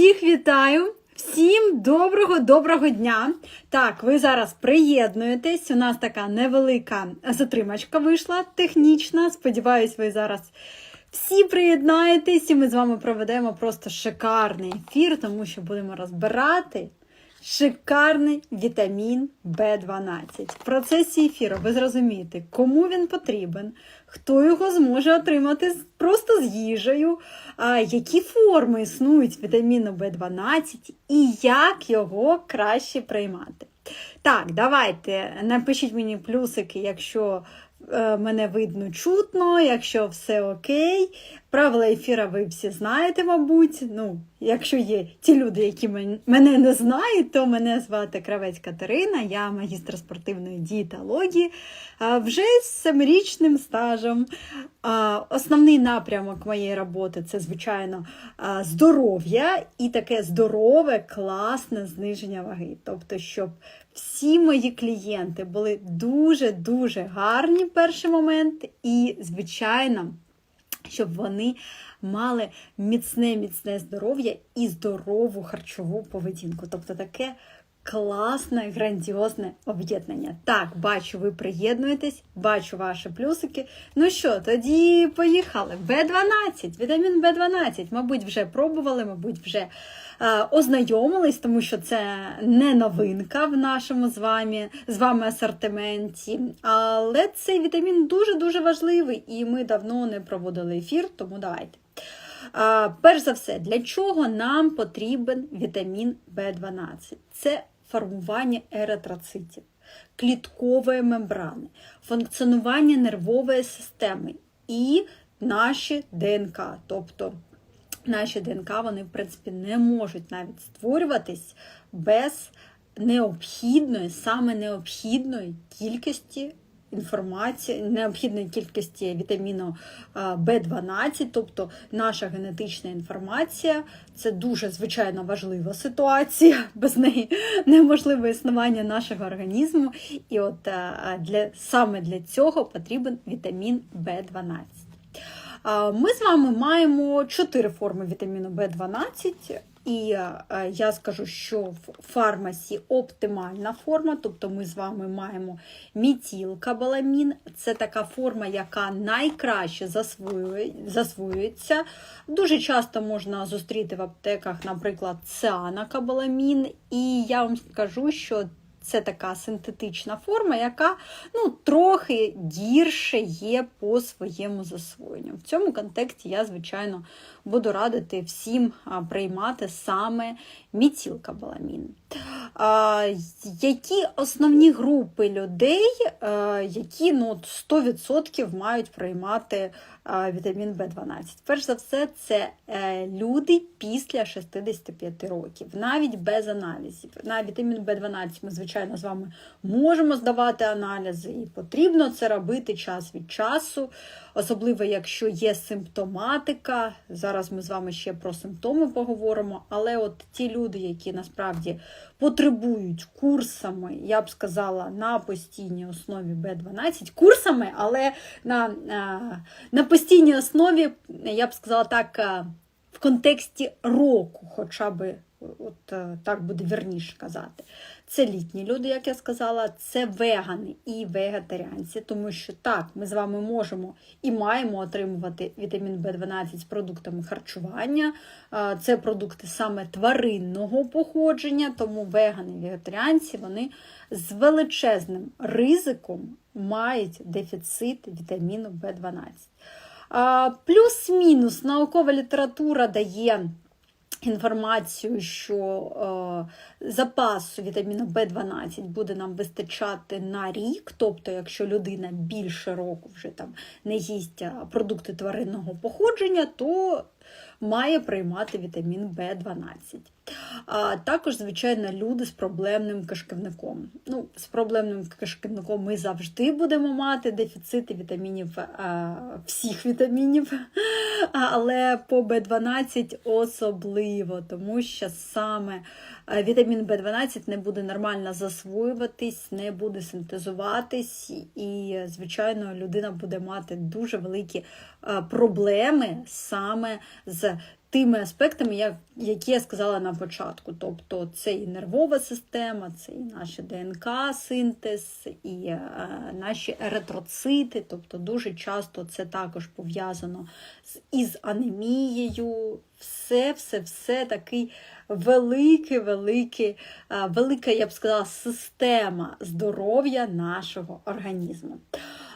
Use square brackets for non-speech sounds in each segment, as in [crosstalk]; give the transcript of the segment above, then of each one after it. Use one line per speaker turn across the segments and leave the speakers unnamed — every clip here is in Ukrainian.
Всіх вітаю! Всім доброго доброго дня! Так, ви зараз приєднуєтесь. У нас така невелика затримачка вийшла технічна. Сподіваюсь, ви зараз всі приєднаєтесь, і ми з вами проведемо просто шикарний ефір, тому що будемо розбирати шикарний вітамін В12. В процесі ефіру ви зрозумієте, кому він потрібен, хто його зможе отримати просто з їжею, які форми існують вітаміну В12 і як його краще приймати. Так, давайте напишіть мені плюсики, якщо е, мене видно чутно, якщо все окей. Правила ефіра ви всі знаєте, мабуть. Ну, якщо є ті люди, які мене не знають, то мене звати Кравець Катерина, я магістр спортивної дієтології вже з семирічним стажем. Основний напрямок моєї роботи це, звичайно, здоров'я і таке здорове, класне зниження ваги. Тобто, щоб всі мої клієнти були дуже-дуже гарні в перший момент, і, звичайно, щоб вони мали міцне, міцне здоров'я і здорову харчову поведінку. Тобто таке класне, грандіозне об'єднання. Так, бачу, ви приєднуєтесь, бачу ваші плюсики. Ну що, тоді поїхали. Б12, вітамін Б12. Мабуть, вже пробували, мабуть, вже ознайомились, тому що це не новинка в нашому з вами, з вами асортименті. Але цей вітамін дуже-дуже важливий, і ми давно не проводили ефір, тому давайте. А, перш за все, для чого нам потрібен вітамін В12? Це формування еритроцитів, кліткової мембрани, функціонування нервової системи і наші ДНК. Тобто наші ДНК вони, в принципі, не можуть навіть створюватись без необхідної, саме необхідної кількості інформації, необхідної кількості вітаміну а, В12, тобто наша генетична інформація, це дуже звичайно важлива ситуація. [laughs] Без неї неможливе існування нашого організму. І от для, саме для цього потрібен вітамін В12. Ми з вами маємо чотири форми вітаміну В12. І е, я скажу, що в фармасі оптимальна форма, тобто ми з вами маємо мітілкабаламін. Це така форма, яка найкраще засвоює- засвоюється. Дуже часто можна зустріти в аптеках, наприклад, цианокабаламін. І я вам скажу, що це така синтетична форма, яка ну, трохи гірше є по своєму засвоєнню. В цьому контексті я, звичайно, буду радити всім приймати саме мітілкабаламін. А, Які основні групи людей, які ну, 100% мають приймати вітамін В12? Перш за все, це е, люди після 65 років, навіть без аналізів. На вітамін В12 ми, звичайно, з вами можемо здавати аналізи, і потрібно це робити час від часу, особливо якщо є симптоматика. Зараз ми з вами ще про симптоми поговоримо. Але от ті люди, які насправді потребують курсами, я б сказала, на постійній основі Б12, курсами, але на, е, на постійній основі, я б сказала так, е, в контексті року, хоча б от е, так буде вірніше казати. Це літні люди, як я сказала, це вегани і вегетаріанці, тому що так, ми з вами можемо і маємо отримувати вітамін В12 з продуктами харчування. Це продукти саме тваринного походження, тому вегани і вегетаріанці вони з величезним ризиком мають дефіцит вітаміну В12. Плюс-мінус наукова література дає інформацію, що е, запасу вітаміну В12 буде нам вистачати на рік. Тобто, якщо людина більше року вже там не їсть продукти тваринного походження, то має приймати вітамін В12. А також, звичайно, люди з проблемним кишківником. Ну, з проблемним кишківником ми завжди будемо мати дефіцити вітамінів, а, всіх вітамінів, [laughs] але по Б12 особливо, тому що саме е, вітамін Б12 не буде нормально засвоюватись, не буде синтезуватись, і, звичайно, людина буде мати дуже великі е, проблеми саме з тими аспектами, які я сказала на початку. Тобто це і нервова система, це і наші ДНК, синтез, і е, наші еритроцити. Тобто дуже часто це також пов'язано із анемією. Все, все, все такий великий, великий, е, велика, я б сказала, система здоров'я нашого організму.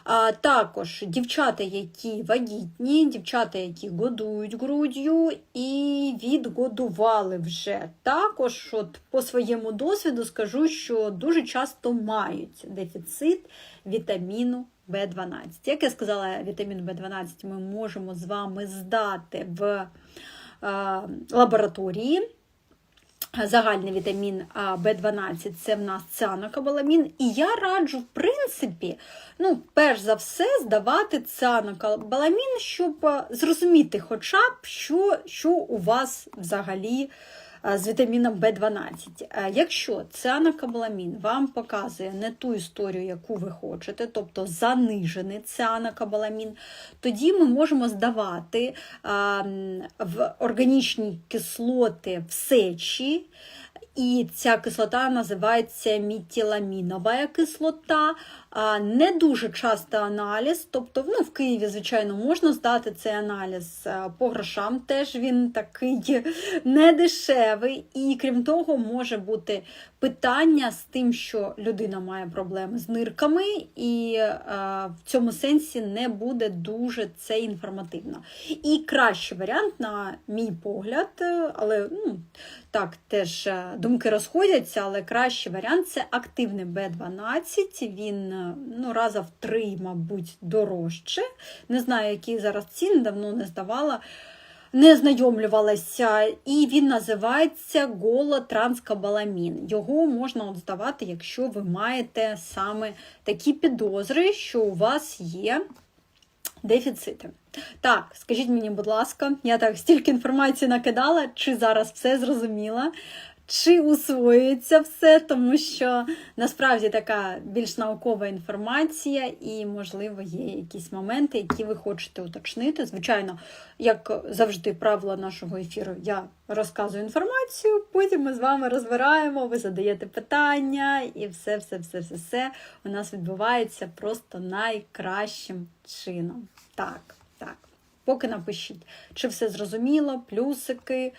А також дівчата, які вагітні, дівчата, які годують груддю і відгодували вже. Також, от по своєму досвіду, скажу, що дуже часто мають дефіцит вітаміну В12. Як я сказала, вітамін В12 ми можемо з вами здати в е, лабораторії. Загальний вітамін В12 це в нас цианокобаламін. І я раджу, в принципі, ну, перш за все, здавати цианокобаламін, щоб зрозуміти, хоча б, що, що у вас взагалі з вітаміном В12. Якщо цианокобаламін вам показує не ту історію, яку ви хочете, тобто занижений цианокобаламін, тоді ми можемо здавати в органічні кислоти в сечі. І ця кислота називається мітіламінова кислота. Не дуже часто аналіз, тобто ну, в Києві, звичайно, можна здати цей аналіз по грошам, теж він такий [laughs] недешевий. І крім того, може бути питання з тим, що людина має проблеми з нирками, і в цьому сенсі не буде дуже це інформативно. І кращий варіант, на мій погляд, але ну, так, теж думки розходяться, але кращий варіант це активний Б12. Він ну, раза в три, мабуть, дорожче. Не знаю, які зараз ціни, давно не здавала, не знайомлювалася. І він називається голотранскобаламін. Його можна от здавати, якщо ви маєте саме такі підозри, що у вас є. Дефіцити. Так, скажіть мені, будь ласка, я так стільки інформації накидала, чи зараз все зрозуміла, чи усвоюється все, тому що насправді така більш наукова інформація, і, можливо, є якісь моменти, які ви хочете уточнити. Звичайно, як завжди, правило нашого ефіру, я розказую інформацію, потім ми з вами розбираємо, ви задаєте питання, і все, все, все, все, все у нас відбувається просто найкращим чином. Так, так. Поки напишіть, чи все зрозуміло, плюсики.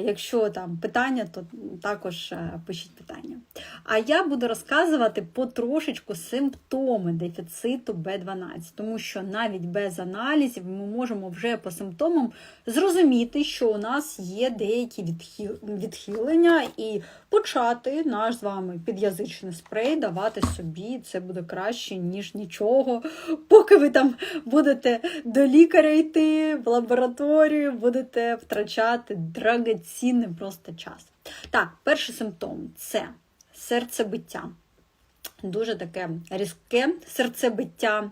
Якщо там питання, то також е, пишіть питання. А я буду розказувати потрошечку симптоми дефіциту В12, тому що навіть без аналізів ми можемо вже по симптомам зрозуміти, що у нас є деякі відхилення, і почати наш з вами під'язичний спрей давати собі. Це буде краще, ніж нічого. Поки ви там будете до лікаря йти в лабораторію, будете втрачати драг дорогоцінний просто час. Так, перший симптом це серцебиття. Дуже таке різке серцебиття,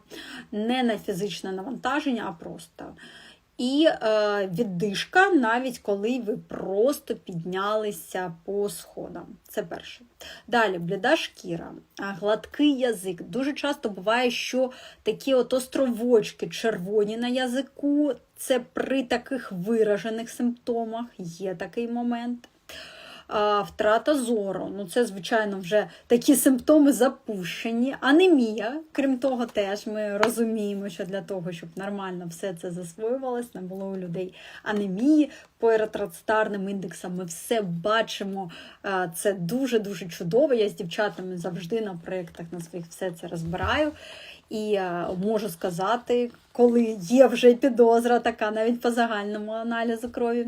не на фізичне навантаження, а просто. І е, віддишка, навіть коли ви просто піднялися по сходам. Це перше. Далі бліда шкіра, гладкий язик. Дуже часто буває, що такі от островочки червоні на язику, це при таких виражених симптомах є такий момент втрата зору. Ну, Це, звичайно, вже такі симптоми запущені. Анемія, крім того, теж ми розуміємо, що для того, щоб нормально все це засвоювалось, не було у людей анемії по еритроцитарним індексам. Ми все бачимо. Це дуже-дуже чудово. Я з дівчатами завжди на проєктах на своїх все це розбираю. І можу сказати, коли є вже підозра, така навіть по загальному аналізу крові.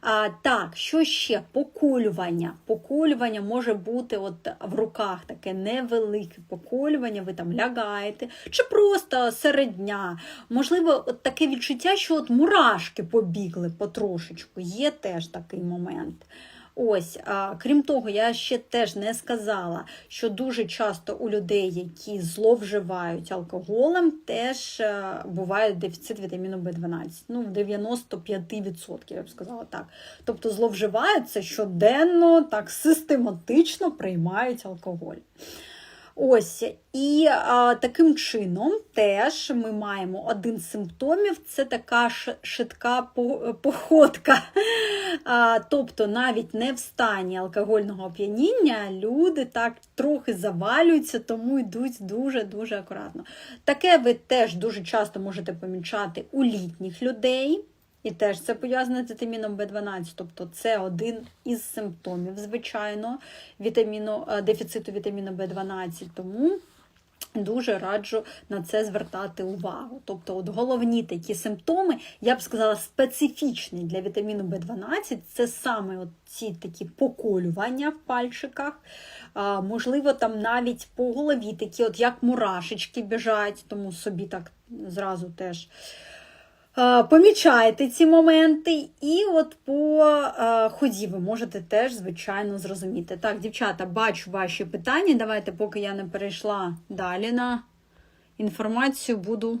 А, Так, що ще? Поколювання. Поколювання може бути от в руках таке невелике поколювання, ви там лягаєте, чи просто серед дня. Можливо, от таке відчуття, що от мурашки побігли потрошечку. Є теж такий момент. Ось, а, крім того, я ще теж не сказала, що дуже часто у людей, які зловживають алкоголем, теж а, буває дефіцит вітаміну В12. Ну, в 95%, я б сказала так. Тобто зловживаються щоденно, так систематично приймають алкоголь. Ось, і а, таким чином теж ми маємо один з симптомів це така швидка походка. А, тобто навіть не в стані алкогольного оп'яніння люди так трохи завалюються, тому йдуть дуже-дуже акуратно. Таке ви теж дуже часто можете помічати у літніх людей. І теж це пов'язане з вітаміном В12, тобто це один із симптомів, звичайно, вітаміну, е, дефіциту вітаміну В12. Тому дуже раджу на це звертати увагу. Тобто, от головні такі симптоми, я б сказала, специфічні для вітаміну В12, це саме от ці такі поколювання в пальчиках. А, можливо, там навіть по голові такі, от як мурашечки біжать, тому собі так зразу теж. Помічаєте ці моменти, і от по ході ви можете теж, звичайно, зрозуміти. Так, дівчата, бачу ваші питання. Давайте, поки я не перейшла далі на інформацію, буду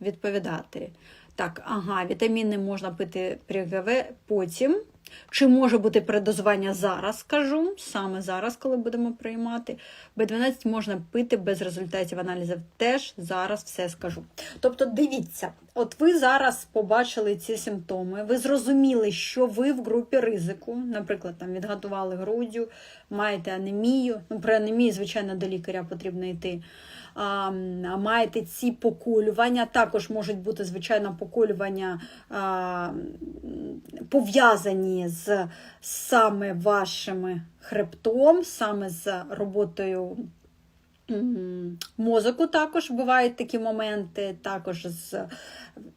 відповідати. Так, ага, вітаміни можна пити при ГВ потім. Чи може бути передозування зараз, скажу, саме зараз, коли будемо приймати. Б12 можна пити без результатів аналізів. Теж зараз все скажу. Тобто, дивіться, от ви зараз побачили ці симптоми, ви зрозуміли, що ви в групі ризику, наприклад, там відготували груддю, маєте анемію. Ну, при анемії, звичайно, до лікаря потрібно йти. А, маєте ці поколювання, також можуть бути, звичайно, поколювання пов'язані з саме вашими хребтом, саме з роботою мозоку також бувають такі моменти, також з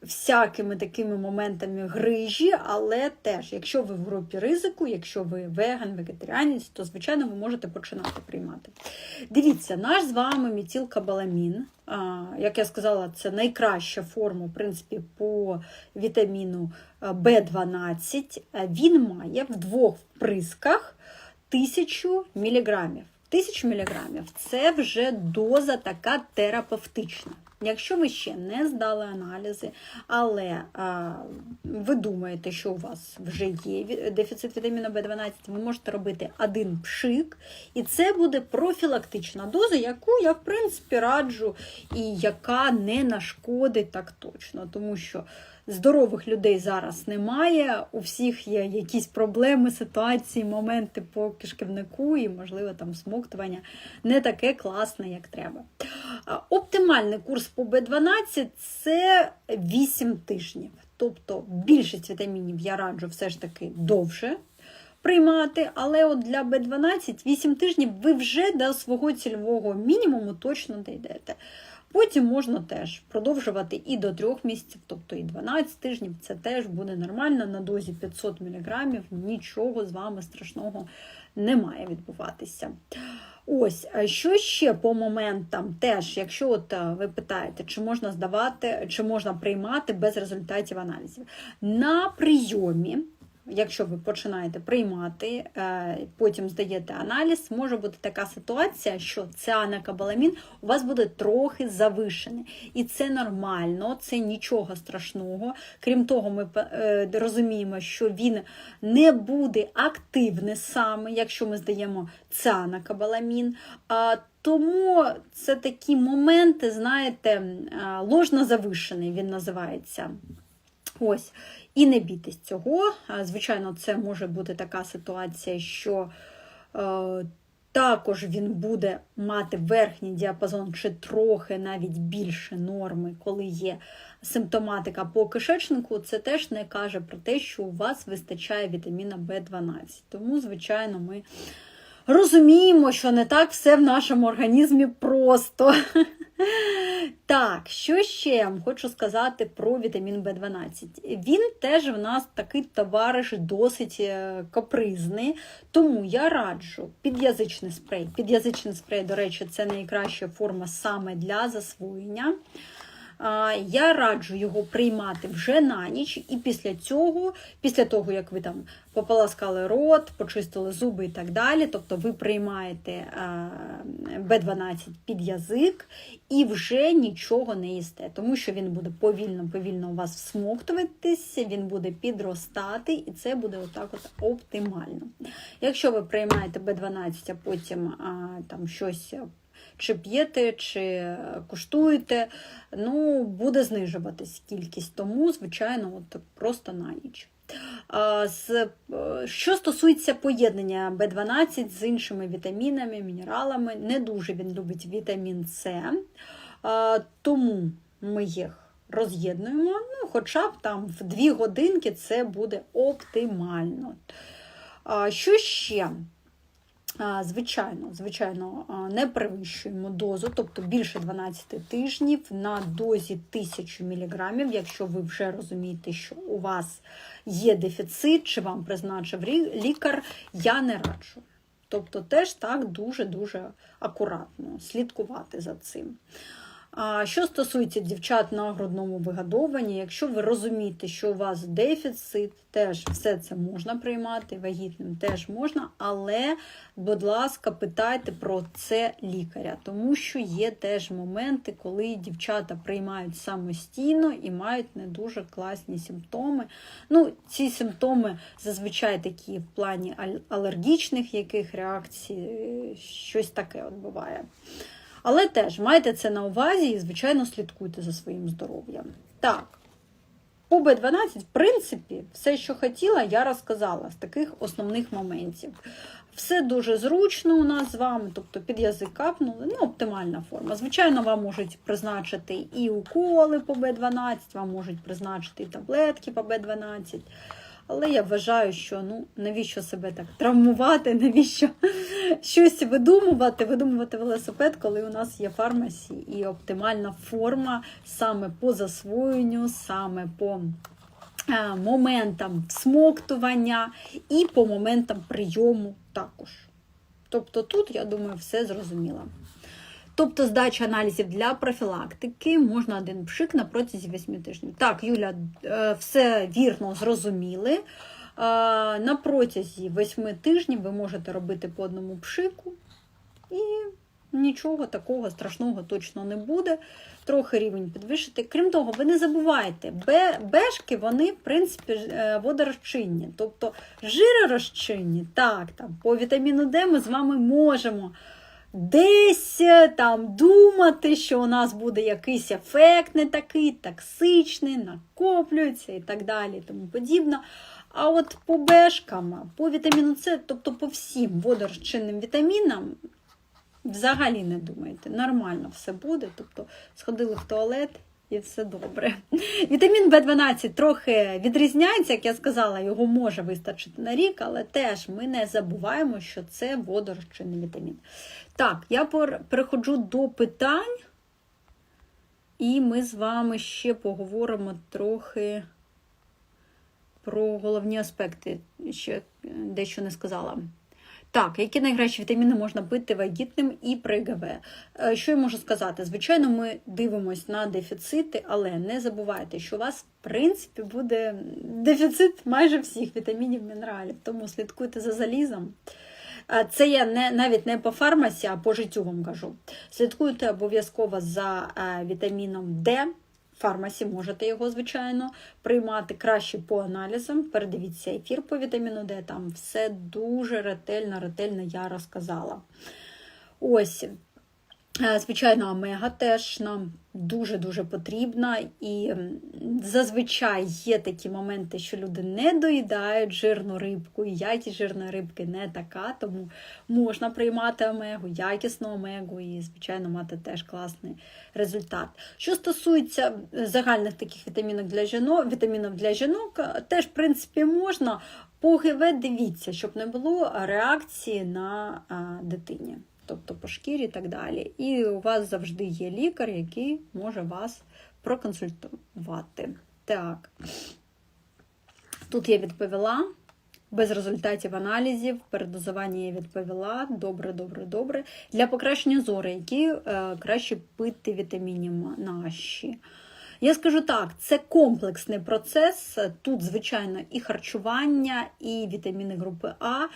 всякими такими моментами грижі, але теж, якщо ви в групі ризику, якщо ви веган, вегетаріанець, то, звичайно, ви можете починати приймати. Дивіться, наш з вами мітілкабаламін, як я сказала, це найкраща форма, в принципі, по вітаміну В12. Він має в двох вприсках 1000 міліграмів. 1000 міліграмів це вже доза така терапевтична. Якщо ви ще не здали аналізи, але а, ви думаєте, що у вас вже є дефіцит вітаміну В12, ви можете робити один пшик, і це буде профілактична доза, яку я, в принципі, раджу, і яка не нашкодить так точно, тому що здорових людей зараз немає. У всіх є якісь проблеми, ситуації, моменти по кишківнику, і, можливо, там смоктування не таке класне, як треба. Оптимальний курс по Б12 це 8 тижнів. Тобто більшість вітамінів я раджу все ж таки довше приймати, але от для Б12 8 тижнів ви вже до свого цільового мінімуму точно дійдете. Потім можна теж продовжувати і до 3 місяців, тобто і 12 тижнів, це теж буде нормально на дозі 500 мг, нічого з вами страшного не має відбуватися. Ось, що ще по моментам? Теж, якщо от е, ви питаєте, чи можна здавати, чи можна приймати без результатів аналізів. На прийомі, якщо ви починаєте приймати, е, потім здаєте аналіз, може бути така ситуація, що цианокобаламін у вас буде трохи завишений. І це нормально, це нічого страшного. Крім того, ми е, розуміємо, що він не буде активний саме, якщо ми здаємо цианокобаламін. А, тому це такі моменти, знаєте, а, ложно завишений, він називається. Ось. І не бійтесь цього. Звичайно, це може бути така ситуація, що е, також він буде мати верхній діапазон чи трохи навіть більше норми, коли є симптоматика по кишечнику. Це теж не каже про те, що у вас вистачає вітаміна В12. Тому, звичайно, ми розуміємо, що не так все в нашому організмі просто. Так, що ще вам хочу сказати про вітамін В12? Він теж в нас такий товариш досить е, капризний, тому я раджу під'язичний спрей. Під'язичний спрей, до речі, це найкраща форма саме для засвоєння. Я раджу його приймати вже на ніч, і після цього, після того, як ви там пополоскали рот, почистили зуби і так далі, тобто ви приймаєте B12 під язик і вже нічого не їсте, тому що він буде повільно-повільно у вас всмоктуватися, він буде підростати, і це буде отак от оптимально. Якщо ви приймаєте B12, а потім там щось чи п'єте, чи куштуєте, ну, буде знижуватись кількість, тому, звичайно, от просто на ніч. Е, Що стосується поєднання В12 з іншими вітамінами, мінералами, не дуже він любить вітамін С, тому ми їх роз'єднуємо, ну, хоча б там в 2 годинки це буде оптимально. Що ще? Звичайно, звичайно, не перевищуємо дозу, тобто більше 12 тижнів на дозі 1000 мг, якщо ви вже розумієте, що у вас є дефіцит, чи вам призначив лікар, я не раджу. Тобто теж так дуже-дуже акуратно слідкувати за цим. А що стосується дівчат на грудному вигодовуванні, якщо ви розумієте, що у вас дефіцит, теж все це можна приймати, вагітним теж можна, але, будь ласка, питайте про це лікаря, тому що є теж моменти, коли дівчата приймають самостійно і мають не дуже класні симптоми. Ну, ці симптоми зазвичай такі в плані алергічних яких реакцій, е, щось таке от буває. Але теж майте це на увазі і, звичайно, слідкуйте за своїм здоров'ям. Так, по Б12, в принципі, все, що хотіла, я розказала з таких основних моментів. Все дуже зручно у нас з вами, тобто під язик капнули, ну, оптимальна форма. Звичайно, вам можуть призначити і уколи по Б12, вам можуть призначити і таблетки по Б12. Але я вважаю, що ну навіщо себе так травмувати, [laughs] навіщо щось видумувати, видумувати велосипед, коли у нас є фармасі і оптимальна форма саме по засвоєнню, саме по е, моментам всмоктування і по моментам прийому також. Тобто тут, я думаю, все зрозуміло. Тобто здача аналізів для профілактики можна один пшик на протязі 8 тижнів. Так, Юля, е, все вірно зрозуміли. Е, На протязі 8 тижнів ви можете робити по одному пшику, і нічого такого страшного точно не буде. Трохи рівень підвищити. Крім того, ви не забувайте, бе- бешки, вони, в принципі, е, водорозчинні, тобто жиророзчинні. Так, там, по вітаміну Д ми з вами можемо десь там думати, що у нас буде якийсь ефект не такий, токсичний, накоплюється і так далі, тому подібне. А от по бешкам, по вітаміну С, тобто по всім водорозчинним вітамінам, взагалі не думайте, нормально все буде. Тобто сходили в туалет і все добре. Вітамін В12 трохи відрізняється, як я сказала, його може вистачити на рік, але теж ми не забуваємо, що це водорозчинний вітамін. Так, я переходжу до питань, і ми з вами ще поговоримо трохи про головні аспекти, ще дещо не сказала. Так, які найкращі вітаміни можна пити вагітним і при ГВ? Е, Що я можу сказати? Звичайно, ми дивимося на дефіцити, але не забувайте, що у вас, в принципі, буде дефіцит майже всіх вітамінів, мінералів, тому слідкуйте за залізом. Це я не, навіть не по фармасі, а по життю вам кажу. Слідкуйте обов'язково за е, вітаміном Д. Фармасі можете його, звичайно, приймати краще по аналізам. Передивіться ефір по вітаміну Д, там все дуже ретельно, ретельно я розказала. Ось, звичайно, омега теж нам дуже-дуже потрібна. І зазвичай є такі моменти, що люди не доїдають жирну рибку, і якість жирної рибки не така, тому можна приймати омегу, якісну омегу і, звичайно, мати теж класний результат. Що стосується загальних таких вітамінок для жінок, вітамінів для жінок, е, теж, в принципі, можна. По ГВ дивіться, щоб не було реакції на дитині, тобто по шкірі і так далі. І у вас завжди є лікар, який може вас проконсультувати. Так, тут я відповіла. Без результатів аналізів, передозування я відповіла. Добре, добре, добре. Для покращення зору, які е, краще пити вітамінів наші. Я скажу так, це комплексний процес. Тут, звичайно, і харчування, і вітаміни групи А.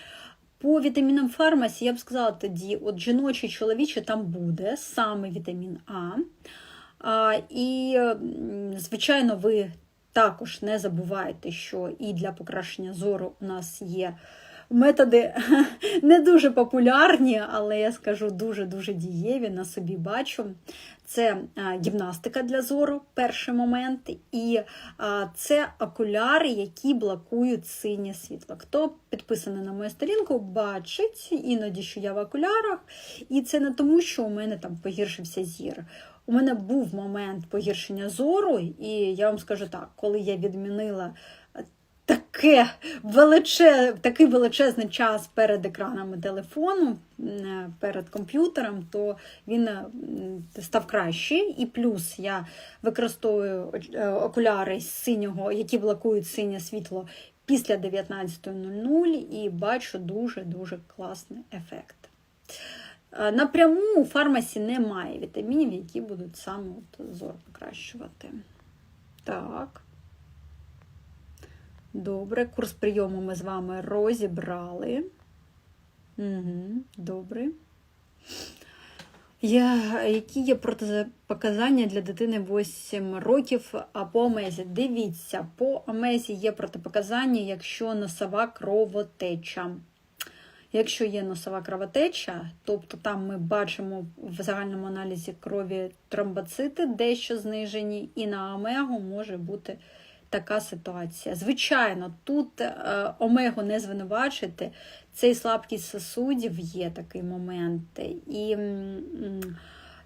По вітамінам фармасі я б сказала тоді, от жіночий, чоловічий там буде саме вітамін А. А, І, звичайно, ви також не забувайте, що і для покращення зору у нас є методи [laughs] не дуже популярні, але я скажу дуже-дуже дієві на собі бачу. Це гімнастика для зору, перший момент, і це окуляри, які блокують синє світло. Хто підписаний на мою сторінку, бачить іноді, що я в окулярах, і це не тому, що у мене там погіршився зір. У мене був момент погіршення зору, і я вам скажу так, коли я відмінила таке величе, такий величезний час перед екранами телефону, перед комп'ютером, то він став кращий. І плюс я використовую е, окуляри синього, які блокують синє світло після 19.00 і бачу дуже-дуже класний ефект. Е, Напряму у фармасі немає вітамінів, які будуть саме зор покращувати. Так. Добре, курс прийому ми з вами розібрали. Угу, Добре. Я, які є протипоказання для дитини 8 років по амезі? Дивіться, по амезі є протипоказання, якщо носова кровотеча. Якщо є носова кровотеча, тобто там ми бачимо в загальному аналізі крові тромбоцити дещо знижені, і на омегу може бути така ситуація. Звичайно, тут е, омегу не звинувачити, цей слабкість сосудів є такий момент. І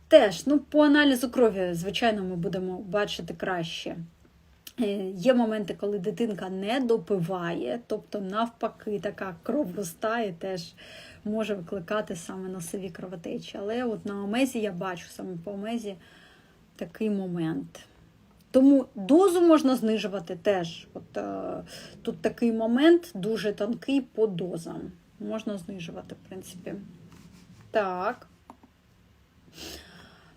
теж ну, по аналізу крові, звичайно, ми будемо бачити краще. Е, Є моменти, коли дитинка не допиває, тобто, навпаки, така кров густа теж може викликати саме носові кровотечі. Але от на омезі я бачу саме по омезі такий момент. Тому дозу можна знижувати теж. От, е, тут такий момент дуже тонкий по дозам. Можна знижувати, в принципі. Так.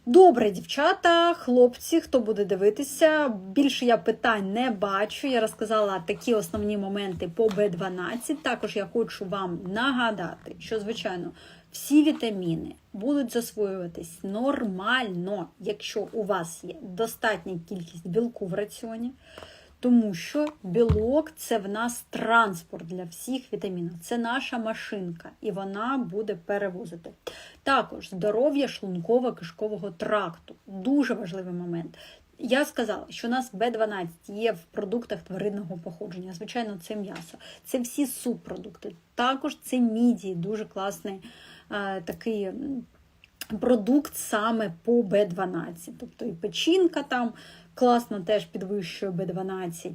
Добре, дівчата, хлопці, хто буде дивитися. Більше я питань не бачу. Я розказала такі основні моменти по Б12. Також я хочу вам нагадати, що, звичайно, всі вітаміни будуть засвоюватись нормально, якщо у вас є достатня кількість білку в раціоні. Тому що білок це в нас транспорт для всіх вітамінів. Це наша машинка, і вона буде перевозити. Також здоров'я шлунково-кишкового тракту. Дуже важливий момент. Я сказала, що у нас Б12 є в продуктах тваринного походження. Звичайно, це м'ясо. Це всі субпродукти. Також це мідії, дуже класний такий продукт саме по Б12. Тобто і печінка там класно теж підвищує Б12.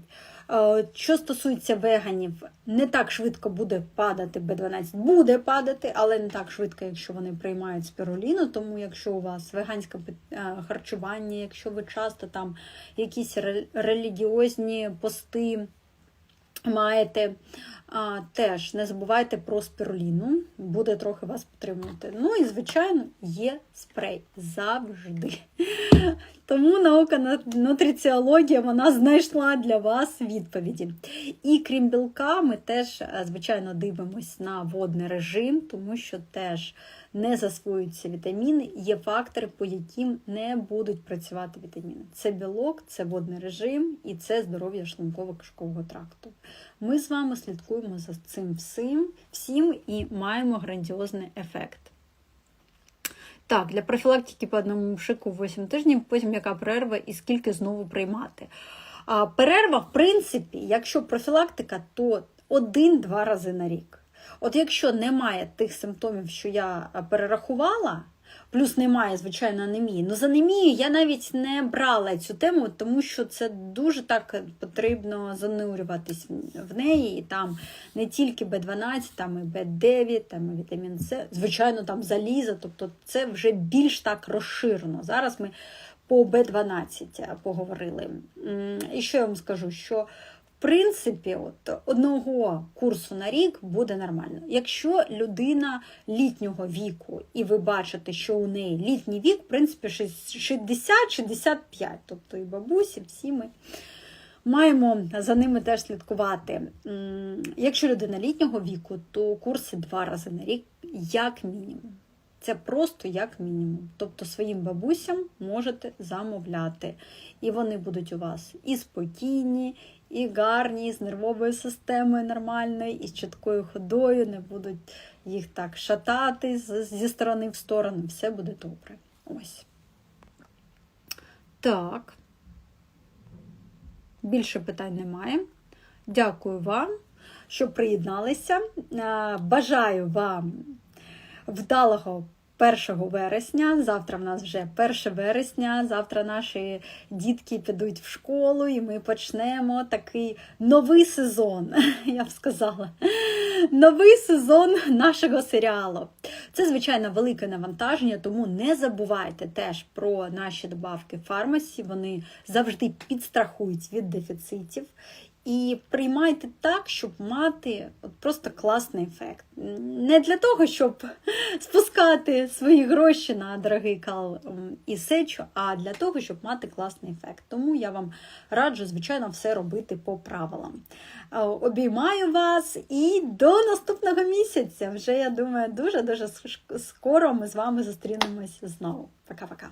Е, Що стосується веганів, не так швидко буде падати Б12, буде падати, але не так швидко, якщо вони приймають спіруліну. Тому якщо у вас веганське е, харчування, якщо ви часто там якісь релігіозні пости маєте, а, теж не забувайте про спіруліну, буде трохи вас підтримувати. Ну і, звичайно, є спрей завжди. [laughs] Тому наука нутриціологія вона знайшла для вас відповіді. І крім білка, ми теж, е, звичайно, дивимось на водний режим, тому що теж не засвоюються вітаміни. Є фактори, по яким не будуть працювати вітаміни. Це білок, це водний режим і це здоров'я шлунково-кишкового тракту. Ми з вами слідкуємо за цим всім, всім і маємо грандіозний ефект. Так, для профілактики по одному шику 8 тижнів, потім яка перерва і скільки знову приймати. А перерва, в принципі, якщо профілактика, то один-два рази на рік. От якщо немає тих симптомів, що я перерахувала, плюс немає, звичайно, анемії. Ну, з анемією я навіть не брала цю тему, тому що це дуже так потрібно занурюватись в неї. І там не тільки Б12, там і Б9, там і вітамін С, звичайно, там залізо, тобто це вже більш так розширено. Зараз ми по Б12 поговорили. І що я вам скажу? Що принципі, от одного курсу на рік буде нормально. Якщо людина літнього віку, і ви бачите, що у неї літній вік, в принципі, 60-65, тобто і бабусі, всі ми маємо за ними теж слідкувати. Якщо людина літнього віку, то курси два рази на рік, як мінімум. Це просто як мінімум. Тобто своїм бабусям можете замовляти. І вони будуть у вас і спокійні, і гарні, і з нервовою системою нормальною, і з чіткою ходою, не будуть їх так шатати зі сторони в сторону. Все буде добре. Ось. Так. Більше питань немає. Дякую вам, що приєдналися. Бажаю вам вдалого 1 вересня. Завтра в нас вже 1 вересня. Завтра наші дітки підуть в школу, і ми почнемо такий новий сезон, [laughs] я б сказала. Новий сезон нашого серіалу. Це, звичайно, велике навантаження, тому не забувайте теж про наші добавки фармасі. Вони завжди підстрахують від дефіцитів. І приймайте так, щоб мати от просто класний ефект. Не для того, щоб [laughs] спускати свої гроші на дорогий кал і сечу, а для того, щоб мати класний ефект. Тому я вам раджу, звичайно, все робити по правилам. Е, Обіймаю вас і до наступного місяця. Вже я думаю, дуже дуже скоро ми з вами зустрінемось знову. Пока-пока.